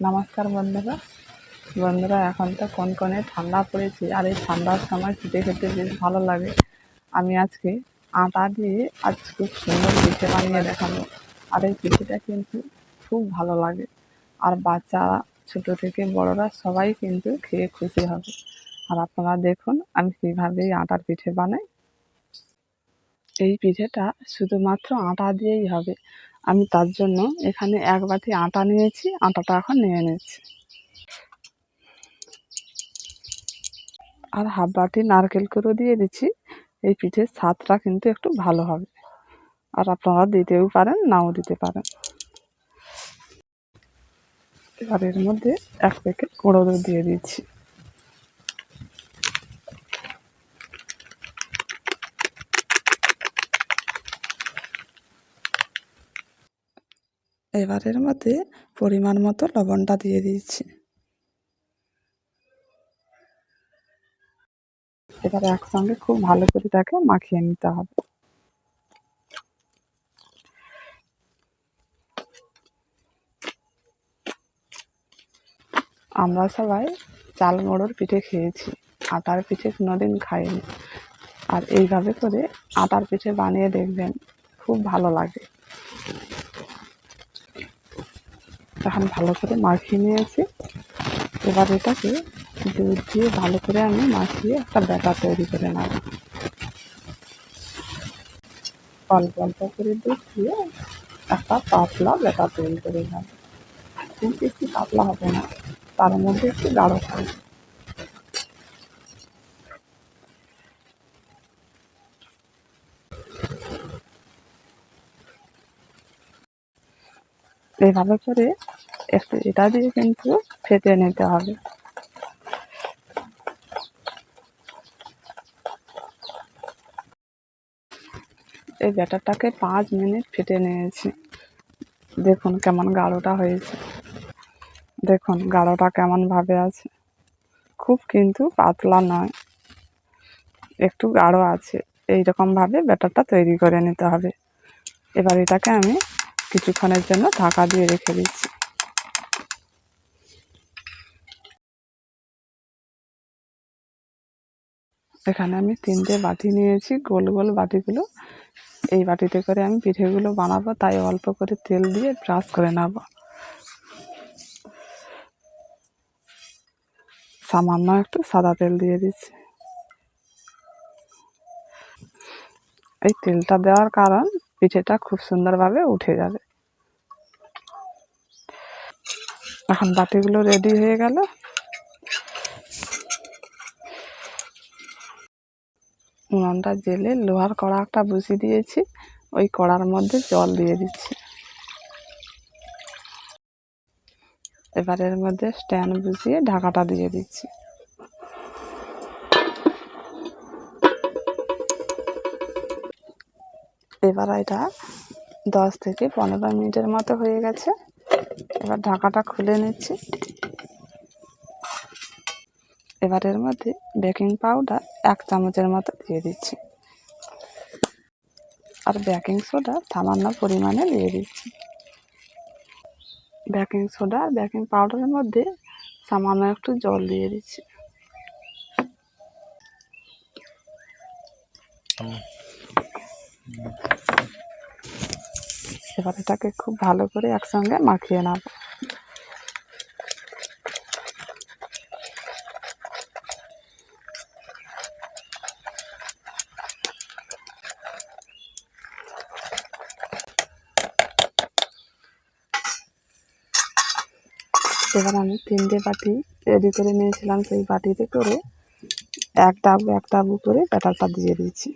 নমস্কার বন্ধুরা। বন্ধুরা, এখন তো কনকনে ঠান্ডা পড়েছে, আর এই ঠান্ডার সময় খেতে খেতে বেশ ভালো লাগে। আমি আজকে আটা দিয়ে আজ খুব সুন্দর পিঠে বানিয়ে দেখাবো। আর এই পিঠেটা কিন্তু খুব ভালো লাগে। আর বাচ্চারা ছোটো থেকে বড়রা সবাই কিন্তু খেয়ে খুশি হবে। আর আপনারা দেখুন, আমি কীভাবে আটার পিঠে বানাই। এই পিঠেটা শুধুমাত্র আটা দিয়েই হবে। আমি তার জন্য এখানে এক বাটি আটা নিয়েছি, আটাটা এখন নিয়ে নিচ্ছি। আর হাফ বাটি নারকেল করে দিয়ে দিচ্ছি, এই পিঠের স্বাদটা কিন্তু একটু ভালো হবে। আর আপনারা দিতেও পারেন, নাও দিতে পারেন। এবার এর মধ্যে এক প্যাকেট গুঁড়ো দিয়ে দিচ্ছি। এবার এর মধ্যে পরিমাণ মতো লবণটা দিয়ে দিচ্ছি এবার একসঙ্গে খুব ভালো করে তাকে মাখিয়ে নিতে হবে। আমরা সবাই চাল মোড়োর পিঠে খেয়েছি, আটার পিঠে কোনোদিন খাইনি। আর এইভাবে করে আটার পিঠে বানিয়ে দেখবেন, খুব ভালো লাগে। এখন ভালো করে মাখিয়ে নিয়েছি। এবার এটাকে দুধ দিয়ে ভালো করে আমি মাখিয়ে একটা ব্যাটার তৈরি করে নেব। অল্প অল্প করে দুধ দিয়ে একটা পাতলা ব্যাটার তৈরি করে নেব। কিন্তু একটু পাতলা হবে না, তার মধ্যে একটু গাঢ় হবে এভাবে করে একটু এটা দিয়ে কিন্তু ফেটে নিতে হবে। এই ব্যাটারটাকে পাঁচ মিনিট ফেটে নিয়েছি। দেখুন কেমন গাঢ়টা হয়েছে। দেখুন গাঢ়টা কেমনভাবে আছে। খুব কিন্তু পাতলা নয়। একটু গাঢ় আছে। এই রকমভাবে ব্যাটারটা তৈরি করে নিতে হবে। এবার এটাকে আমি কিছুক্ষণের জন্য ঢাকা দিয়ে রেখে দিচ্ছি। এখানে আমি তিনটে বাটি নিয়েছি, গোল গোল বাটিগুলো। এই বাটিতে করে আমি পিঠেগুলো বানাবো, তাই অল্প করে তেল দিয়ে ব্রাশ করে নেব। সামান্য একটু সাদা তেল দিয়ে দিচ্ছি। এই তেলটা দেওয়ার কারণ পিঠেটা খুব সুন্দরভাবে উঠে যাবে। এখন বাটিগুলো রেডি হয়ে গেল। উনুনটা জেলে লোহার কড়া একটা বসিয়ে দিয়েছি। ওই কড়ার মধ্যে জল দিয়ে দিচ্ছি। এবার এর মধ্যে স্ট্যান্ড বসিয়ে ঢাকাটা দিয়ে দিচ্ছি। এবার এটা দশ থেকে পনেরো মিনিটের মতো হয়ে গেছে। এবার ঢাকাটা খুলে নিচ্ছি। এবার এর মধ্যে বেকিং পাউডার এক চামচের মতো দিয়ে দিচ্ছি। আর বেকিং সোডা সামান্য পরিমাণে দিয়ে দিচ্ছি। বেকিং সোডা আর বেকিং পাউডারের মধ্যে সামান্য একটু জল দিয়ে দিচ্ছি। এবার এটাকে খুব ভালো করে একসঙ্গে মাখিয়ে নেব। এবার আমি তিনটে বাটি রেডি করে নিয়েছিলাম, সেই বাটিতে করে এক ডাবু এক ডাবু করে ব্যাটারটা দিয়ে দিয়েছি।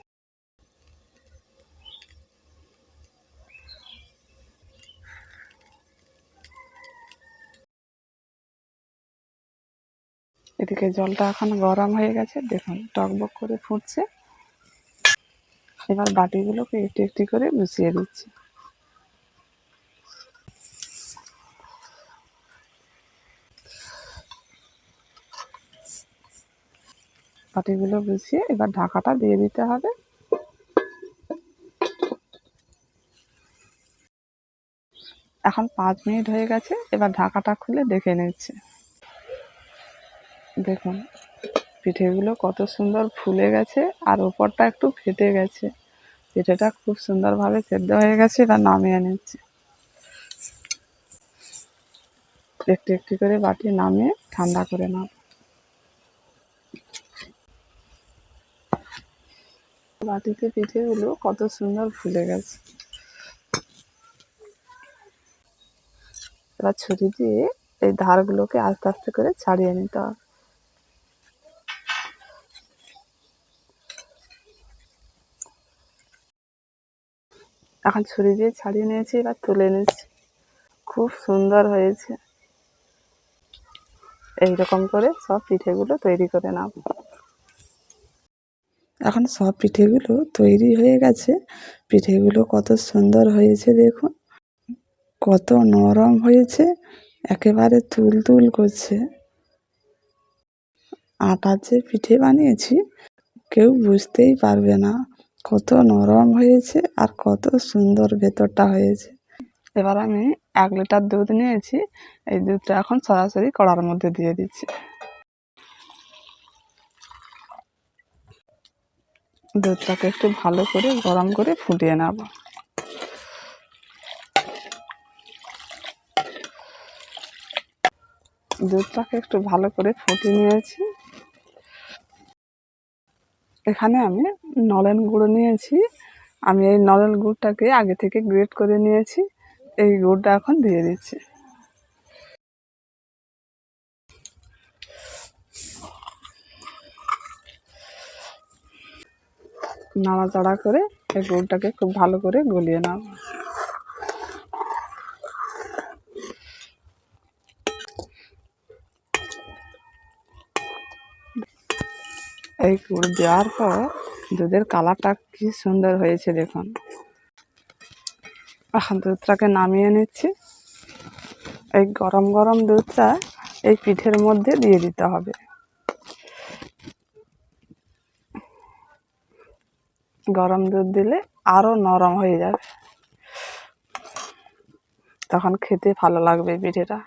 এদিকে জলটা এখন গরম হয়ে গেছে, দেখুন টকবক করে ফুটছে। এবার বাটিগুলোকে একটু একটু করে বসিয়ে দিচ্ছি। বাটিগুলো বসিয়ে এবার ঢাকাটা দিয়ে দিতে হবে। এখন পাঁচ মিনিট হয়ে গেছে, এবার ঢাকাটা খুলে দেখে নিচ্ছে। দেখুন, পিঠেগুলো কত সুন্দর ফুলে গেছে আর ওপরটা একটু ফেটে গেছে। পিঠেটা খুব সুন্দরভাবে সেদ্ধ হয়ে গেছে, এবার নামিয়ে নিচ্ছে। একটু একটু করে বাটি নামিয়ে ঠান্ডা করে নাও বাটিতে পিঠেগুলো কত সুন্দর ফুলে গেছে। এবার ছুরি দিয়ে এই ধারগুলোকে আস্তে আস্তে করে ছাড়িয়ে নিতে হবে। এখন ছুরি দিয়ে ছাড়িয়ে নিয়েছি, এবার তুলে নিয়েছি খুব সুন্দর হয়েছে। এইরকম করে সব পিঠেগুলো তৈরি করে নাও এখন সব পিঠেগুলো তৈরি হয়ে গেছে। পিঠেগুলো কত সুন্দর হয়েছে দেখুন। কত নরম হয়েছে। একেবারে তুল তুল করছে। আটার যে পিঠে বানিয়েছি, কেউ বুঝতেই পারবে না কত নরম হয়েছে আর কত সুন্দর ভেতরটা হয়েছে। এবার আমি এক লিটার দুধ নিয়েছি। এই দুধটা এখন সরাসরি কড়ার মধ্যে দিয়ে দিচ্ছি। দুধটাকে একটু ভালো করে গরম করে ফুটিয়ে নেব। দুধটাকে একটু ভালো করে ফুটিয়ে নিয়েছি। এখানে আমি নলেন গুঁড়ো নিয়েছি। আমি এই নলেন গুড়টাকে আগে থেকে গ্রেট করে নিয়েছি। এই গুড়টা এখন দিয়ে দিচ্ছি। নাড়াচাড়া করে এই গুড়টাকে খুব ভালো করে গলিয়ে নাও। এই গুড় দেওয়ার পর দুধের কালারটা কি সুন্দর হয়েছে দেখুন। এখন দুধটাকে নামিয়ে নিচ্ছি। এই গরম গরম দুধটা এই পিঠের মধ্যে দিয়ে দিতে হবে। গরম দুধ দিলে আরও নরম হয়ে যাবে। তখন খেতে ভালো লাগবে পিঠেটা।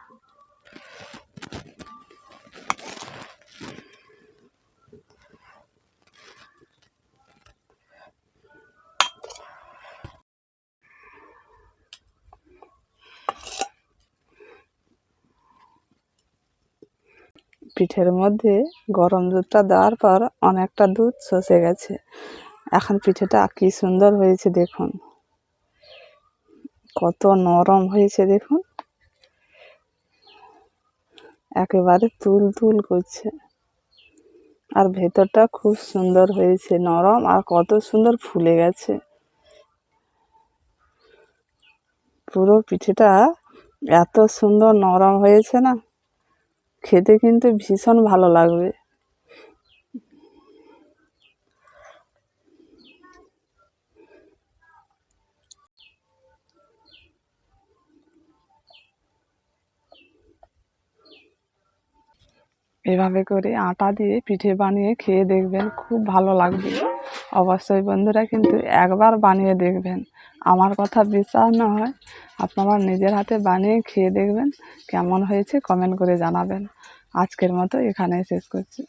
পিঠের মধ্যে গরম দুধটা দেওয়ার পর অনেকটা দুধ শসে গেছে। এখন পিঠেটা কি সুন্দর হয়েছে দেখুন। কত নরম হয়েছে দেখুন। একেবারে তুল তুল করছে। আর ভেতরটা খুব সুন্দর হয়েছে, নরম আর কত সুন্দর ফুলে গেছে। পুরো পিঠেটা এত সুন্দর নরম হয়েছে না, খেতে কিন্তু ভীষণ ভালো লাগবে। এভাবে করে আটা দিয়ে পিঠে বানিয়ে খেয়ে দেখবেন খুব ভালো লাগবে। অবশ্যই বন্ধুরা কিন্তু একবার বানিয়ে দেখবেন। আমার কথা বিশ্বাস না হয়, আপনারা নিজের হাতে বানিয়ে খেয়ে দেখবেন কেমন হয়েছে কমেন্ট করে জানাবেন। আজকের মতো এখানেই শেষ করছি।